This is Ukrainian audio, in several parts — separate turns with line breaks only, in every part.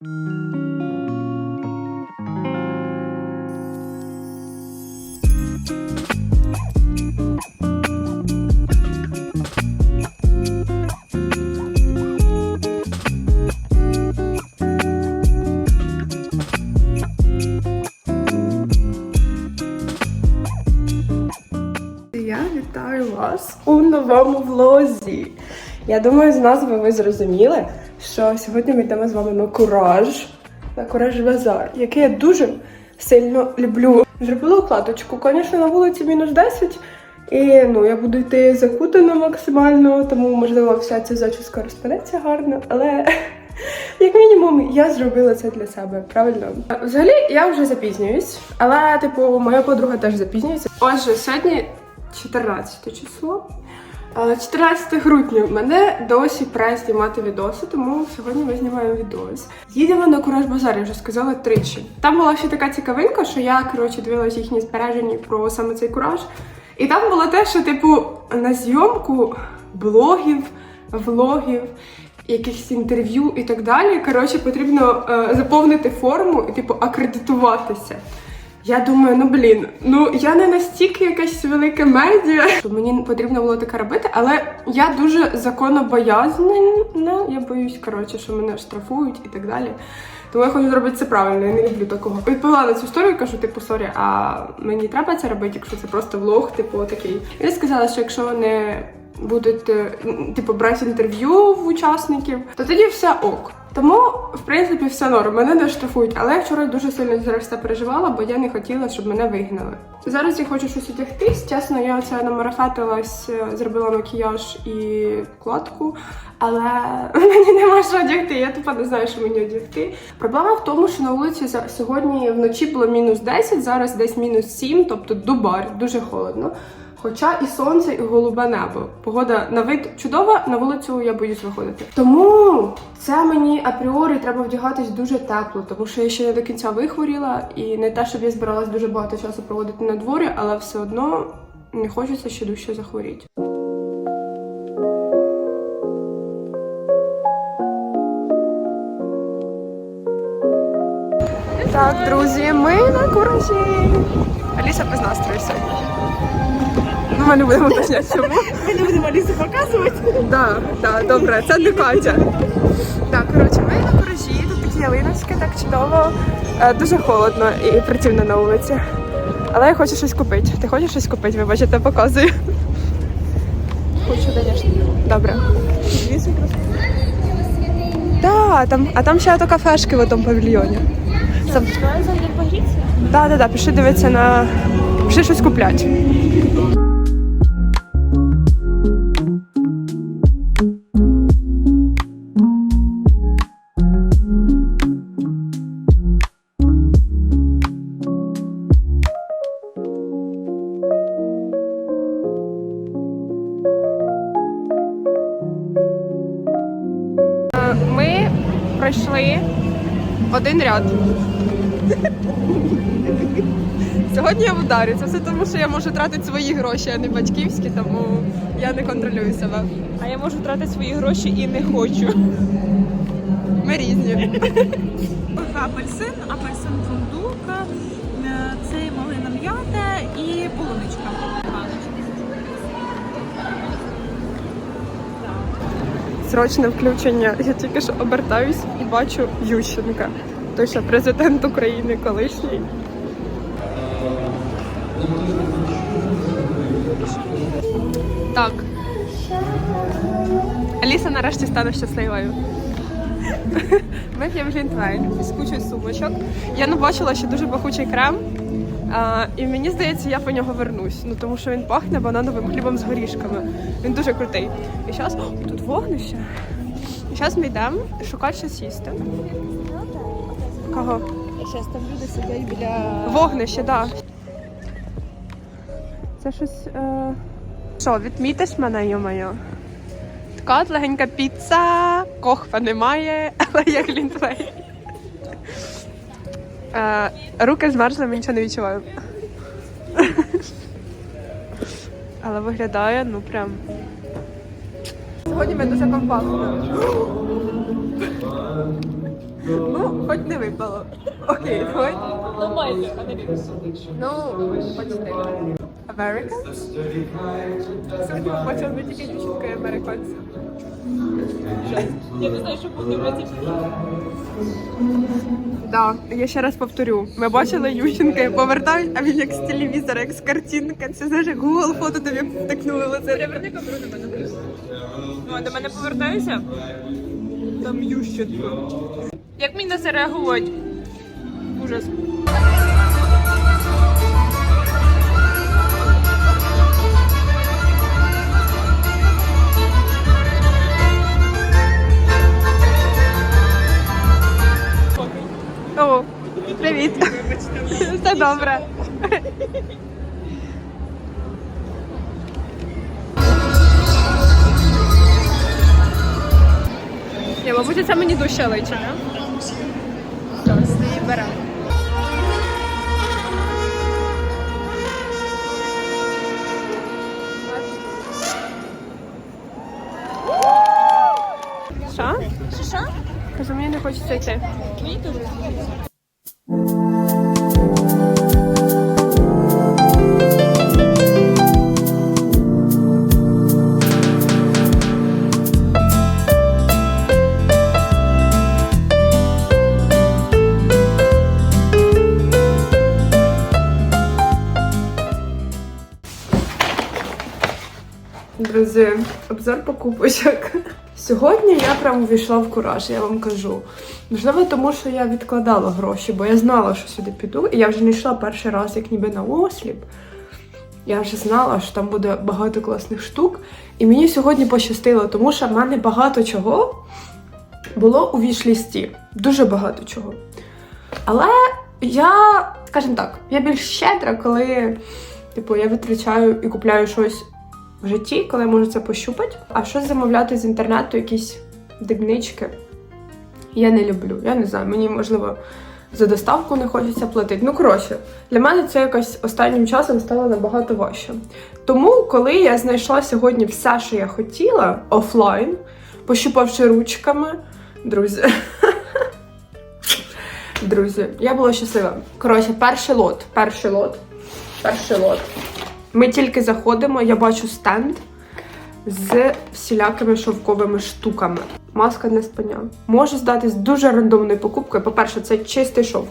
Я новому. Я думаю, з назви ви зрозуміли, що сьогодні ми йдемо з вами на кураж, на кураж базар, який я дуже сильно люблю. Зробила укладочку. Звісно, на вулиці мінус 10, і ну, я буду йти закутана максимально, тому можливо вся ця зачіска розпадеться гарно, але. Як мінімум, я зробила це для себе, правильно? Взагалі, я вже запізнююсь, але, типу, моя подруга теж запізнюється. Отже, сьогодні 14 число. Е, 14 грудня мене досі пре знімати відоси, тому сьогодні ми знімаємо відос. Їдемо на Кураж Базар, я вже сказала тричі. Там була ще така цікавинка, що я коротше дивилася їхні збереження про саме цей кураж. І там було те, що, типу, на зйомку блогів, влогів, якихось інтерв'ю і так далі. Коротше, потрібно е, заповнити форму і, типу, акредитуватися. Я думаю, ну блін, ну я не настільки якась велика медіа, що мені потрібно було таке робити, але я дуже законобоязнена. Я боюсь, коротше, що мене штрафують і так далі. Тому я хочу зробити це правильно, я не люблю такого. Відповіла на цю історію, кажу, типу, сорі, а мені треба це робити, якщо це просто влог, типу, такий. Я сказала, що якщо вони будуть е, типу брати інтерв'ю в учасників, то тоді все ок. Тому, в принципі, все норм. Мене не штрафують, але я вчора дуже сильно зараз це переживала, бо я не хотіла, щоб мене вигнали. Зараз я хочу щось одягтись. Чесно, я оце намарафетилась, е, зробила макіяж і вкладку, але мені нема що одягти. Я тупо не знаю, що мені одягти. Проблема в тому, що на вулиці сьогодні вночі було мінус 10, зараз десь мінус 7, тобто дубар, дуже холодно. Хоча і сонце, і голубе небо. Погода на вид чудова, на вулицю я боюсь виходити. Тому це мені апріорі треба вдягатись дуже тепло, тому що я ще не до кінця вихворіла, і не те, щоб я збиралась дуже багато часу проводити на дворі, але все одно не хочеться ще дужче захворіти. Так, друзі, ми на куражі. Аліса без настрою сьогодні. Ми не будемо уточняти чому.
Ми не будемо Алісу показувати.
Так, так, добре, це не Катя. Так, коротше, ми на куражі, тут такі ялиночки, так чудово. Е, Дуже холодно і працівно на вулиці. Але я хочу щось купити. Ти хочеш щось купити? Ви бачите, показую. Хочу, звісно. Добре. Так, там, а там ще ото кафешки в тому павільйоні. Так, так, так, пішли дивитися на. Пішли щось купляти. Пройшли один ряд. Сьогодні я в ударі. Це все тому, що я можу тратити свої гроші, а не батьківські, тому я не контролюю себе.
А я можу тратити свої гроші і не хочу.
Ми різні.
Апельсин, апельсин фундука,
Срочне включення. Я тільки що обертаюсь і бачу Ющенка. Той, що президент України колишній. Так. Аліса нарешті стане щасливою. Ми п'ємо глінтвейн із кучою сумочок. Я не бачила ще дуже пахучий крем. А, і мені здається, я по нього вернусь. Ну тому що він пахне банановим хлібом з горішками. Він дуже крутий. І зараз тут вогнище. І зараз ми йдемо шукати щось їсти. Кого?
Зараз там люди сидять біля
Вогнище, так. Да. Це щось. Е... Що, відмітиш мене, йо-моє? Така легенька піца, кохва немає, але є глінтвейн. Е, руки змерзли, ми нічого не відчуваємо. Але виглядає, ну прям. Сьогодні ми дуже компактно. Ну, хоч не випало. Окей, хоч.
Ну майже, а не.
Ну, почти. Сьогодні ми не тільки дівчинка і американця.
Я не знаю, що буде
Да, я ще раз повторю. Ми бачили Ющенка, повертають, а він як з телевізора, як з картинка. Це знаєш, як Google фото тобі втикнули лице.
Переверни камеру на мене. Ну, до мене повертаюся.
Там Ющенко.
Як мені на це реагувати? Ужас.
О, привіт. Все добре. Ні, мабуть, це мені дужче личить, не? Ось, її беремо. Що?
Що що?
Кажу, мені не хочеться йти.
Теж.
Друзі, обзор покупочок. Сьогодні я прям увійшла в кураж, я вам кажу. Можливо, тому що я відкладала гроші, бо я знала, що сюди піду, і я вже не йшла перший раз, як ніби на осліп. Я вже знала, що там буде багато класних штук. І мені сьогодні пощастило, тому що в мене багато чого було у вішлісті. Дуже багато чого. Але я, скажімо так, я більш щедра, коли типу, я витрачаю і купляю щось в житті, коли я можу це пощупати. А щось замовляти з інтернету, якісь дрібнички. Я не люблю. Я не знаю, мені можливо за доставку не хочеться платити. Ну, коротше, для мене це якось останнім часом стало набагато важче. Тому, коли я знайшла сьогодні все, що я хотіла, офлайн, пощупавши ручками, друзі. Друзі, я була щаслива. Коротше, перший лот, перший лот, перший лот. Ми тільки заходимо, я бачу стенд з всілякими шовковими штуками. Маска для спання. Може здатись дуже рандомною покупкою. По-перше, це чистий шовк.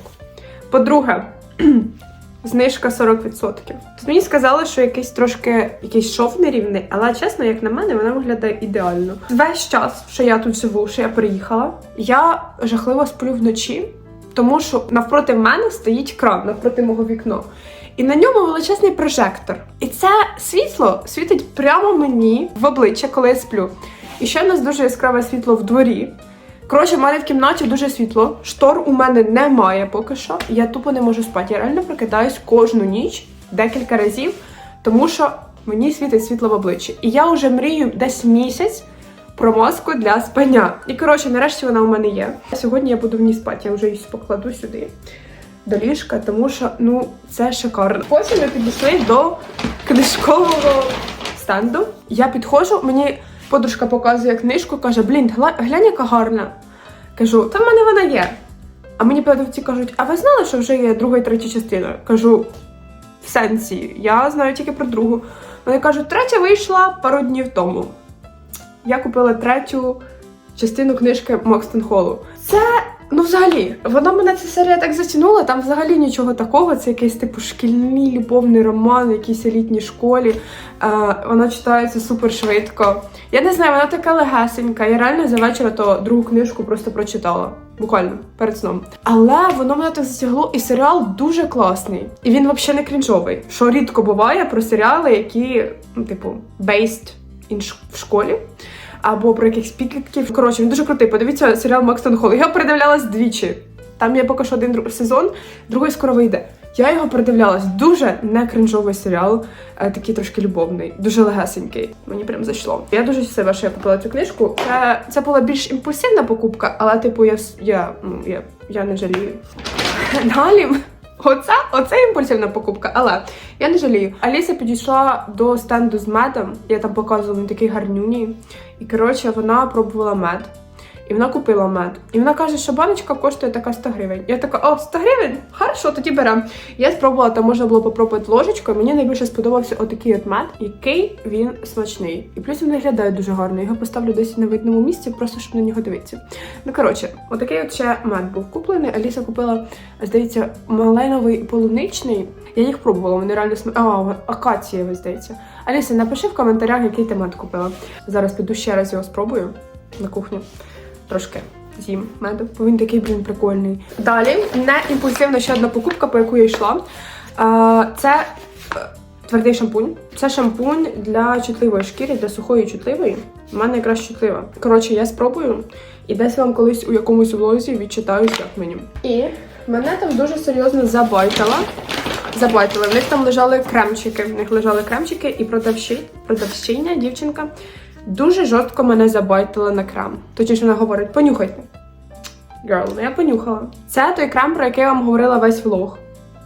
По-друге, знижка 40%. Тут мені сказали, що якийсь трошки якийсь шов нерівний, але чесно, як на мене, вона виглядає ідеально. Весь час, що я тут живу, що я приїхала, я жахливо сплю вночі, тому що навпроти мене стоїть кран навпроти мого вікна. І на ньому величезний прожектор. І це світло світить прямо мені в обличчя, коли я сплю. І ще в нас дуже яскраве світло в дворі. Коротше, в мене в кімнаті дуже світло. Штор у мене немає поки що. Я тупо не можу спати. Я реально прокидаюсь кожну ніч декілька разів, тому що мені світить світло в обличчі. І я вже мрію десь місяць про маску для спання. І коротше, нарешті вона у мене є. Сьогодні я буду в ній спати, я вже її покладу сюди до ліжка, тому що ну це шикарно. Потім ми підійшли до книжкового стенду. Я підходжу, мені подружка показує книжку, каже: Блін, глянь, яка гарна. Кажу, та в мене вона є. А мені продавці кажуть, а ви знали, що вже є друга і третя частина? Кажу, в сенсі, я знаю тільки про другу. Вони кажуть, третя вийшла пару днів тому. Я купила третю частину книжки Мокстон Холлу. Це, ну взагалі, воно мене ця серія так затягнула, там взагалі нічого такого. Це якийсь типу шкільний любовний роман, в якійсь елітній школі. Е, вона читається супер швидко. Я не знаю, вона така легесенька. Я реально за вечір то другу книжку просто прочитала. Буквально перед сном. Але воно мене так затягло, і серіал дуже класний. І він взагалі не крінжовий. Що рідко буває про серіали, які, ну, типу, based in ш- в школі або про якихось підлітків. Коротше, він дуже крутий. Подивіться серіал Макстон Холл. Я його передивлялась двічі. Там є поки що один сезон, другий скоро вийде. Я його передивлялась. Дуже не кринжовий серіал, е, такий трошки любовний, дуже легесенький. Мені прям зайшло. Я дуже щаслива, що я купила цю книжку. Це, це була більш імпульсивна покупка, але типу я я, ну, я, я не жалію. Далі. Оце, оце імпульсивна покупка, але я не жалію. Аліса підійшла до стенду з медом. Я там показувала він такий гарнюній. І коротше, вона пробувала мед. І вона купила мед. І вона каже, що баночка коштує така 100 гривень. Я така, о, 100 гривень? Хорошо, тоді беремо. Я спробувала, там можна було попробувати ложечкою. Мені найбільше сподобався отакий от мед, який він смачний. І плюс він виглядає дуже гарно. Його поставлю десь на видному місці, просто щоб на нього дивитися. Ну коротше, отакий от ще мед був куплений. Аліса купила, здається, малиновий полуничний. Я їх пробувала, вони реально см... А, акацієвий, здається. Аліса, напиши в коментарях, який ти мед купила. Зараз піду ще раз його спробую на кухню. Трошки з'їм меду, бо він такий, блін, прикольний. Далі не імпульсивна ще одна покупка, по яку я йшла. Це е, твердий шампунь. Це шампунь для чутливої шкіри, для сухої чутливої. У мене якраз чутлива. Коротше, я спробую і десь вам колись у якомусь влозі відчитаюсь, як мені. І мене там дуже серйозно забайтала. Забайтили. В них там лежали кремчики. В них лежали кремчики, і продавщиня, дівчинка, дуже жорстко мене забайтила на крем. Точніше, вона говорить: понюхайте. Girl, ну я понюхала. Це той крем, про який я вам говорила весь влог.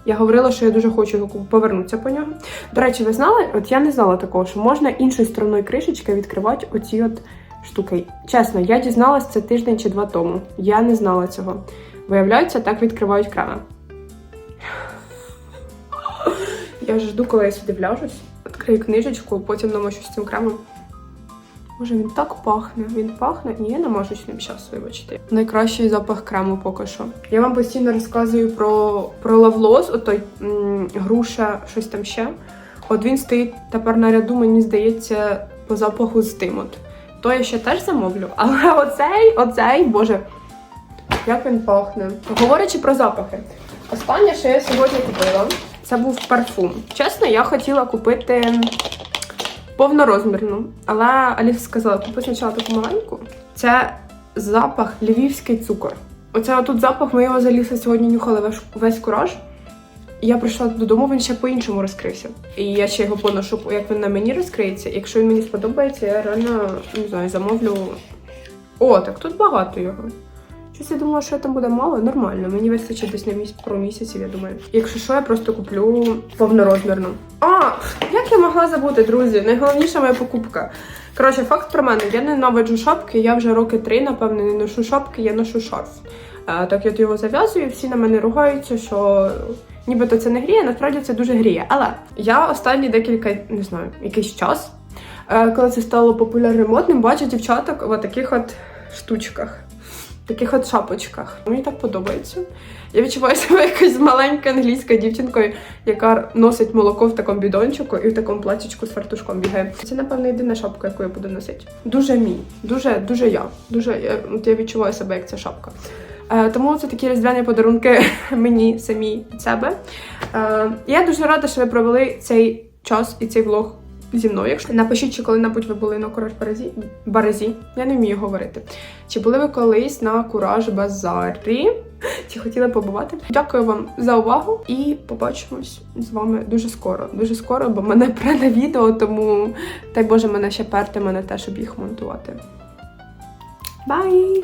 Я говорила, що я дуже хочу повернутися по нього. До речі, ви знали? От я не знала такого, що можна іншою стороною кришечки відкривати оці от штуки. Чесно, я дізналась це тиждень чи два тому. Я не знала цього. Виявляється, так відкривають креми. Я жду, коли я сюди вляжусь. Відкрию книжечку, потім намочусь цим кремом. Боже, він так пахне. Він пахне, і я намажусь ним зараз, вибачте. Найкращий запах крему поки що. Я вам постійно розказую про, про лавлос, отой м, груша, щось там ще. От він стоїть тепер на ряду, мені здається, по запаху з тим. От. То я ще теж замовлю, але оцей, оцей, боже, як він пахне. Говорячи про запахи, останнє, що я сьогодні купила, це був парфум. Чесно, я хотіла купити повнорозмірну, але Аліса сказала, купи спочатку таку маленьку. Це запах львівський цукор. Оце отут запах, ми його з сьогодні нюхали весь, кураж. Я прийшла додому, він ще по-іншому розкрився. І я ще його поношу, як він на мені розкриється. Якщо він мені сподобається, я реально не знаю, замовлю. О, так тут багато його. Щось я думала, що там буде мало, нормально. Мені вистачить десь на місяць пару місяців, я думаю. Якщо що, я просто куплю повнорозмірну. А, як я могла забути, друзі? Найголовніша моя покупка. Коротше, факт про мене. Я ненавиджу шапки, я вже роки три, напевно, не ношу шапки, я ношу шарф. А, так я його зав'язую, всі на мене ругаються, що нібито це не гріє, насправді це дуже гріє. Але я останні декілька, не знаю, якийсь час, е, коли це стало популярним модним, бачу дівчаток в таких от штучках таких от шапочках. Мені так подобається. Я відчуваю себе якось маленькою англійською дівчинкою, яка носить молоко в такому бідончику і в такому платічку з фартушком бігає. Це, напевно, єдина шапка, яку я буду носити. Дуже мій, дуже, дуже я. Дуже я, от я відчуваю себе як ця шапка. Е, тому це такі різдвяні подарунки мені самі від себе. Е, я дуже рада, що ви провели цей час і цей влог зі мною. Якщо напишіть, чи коли-небудь ви були на кураж Березі. Березі. Я не вмію говорити. Чи були ви колись на кураж базарі? Чи хотіли побувати? Дякую вам за увагу і побачимось з вами дуже скоро. Дуже скоро, бо мене прене відео, тому дай Боже мене ще перти мене те, щоб їх монтувати. Бай!